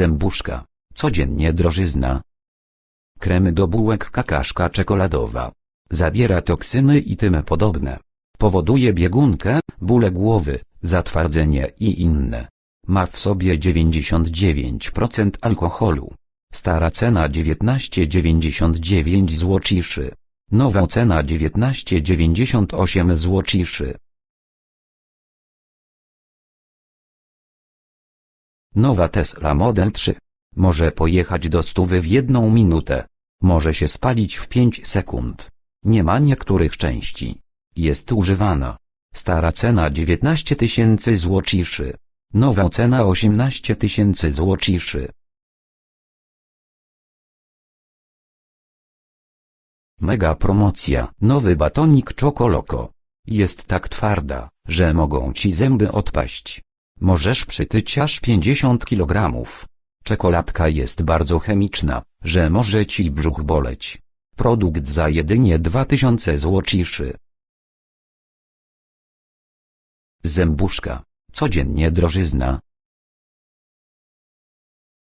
Zębuszka. Codziennie drożyzna. Kremy do bułek kakaszka czekoladowa. Zawiera toksyny i tym podobne. Powoduje biegunkę, bóle głowy, zatwardzenie i inne. Ma w sobie 99% alkoholu. Stara cena 19,99 złociszy. Nowa cena 19,98 złociszy. Nowa Tesla Model 3. Może pojechać do stówy w jedną minutę. Może się spalić w 5 sekund. Nie ma niektórych części. Jest używana. Stara cena 19 tysięcy złociszy. Nowa cena 18 tysięcy złociszy. Mega promocja. Nowy batonik Chocoloko. Jest tak twarda, że mogą ci zęby odpaść. Możesz przytyć aż 50 kg. Czekoladka jest bardzo chemiczna, że może ci brzuch boleć. Produkt za jedynie 2000 złociszy. Zębuszka. Codziennie drożyzna.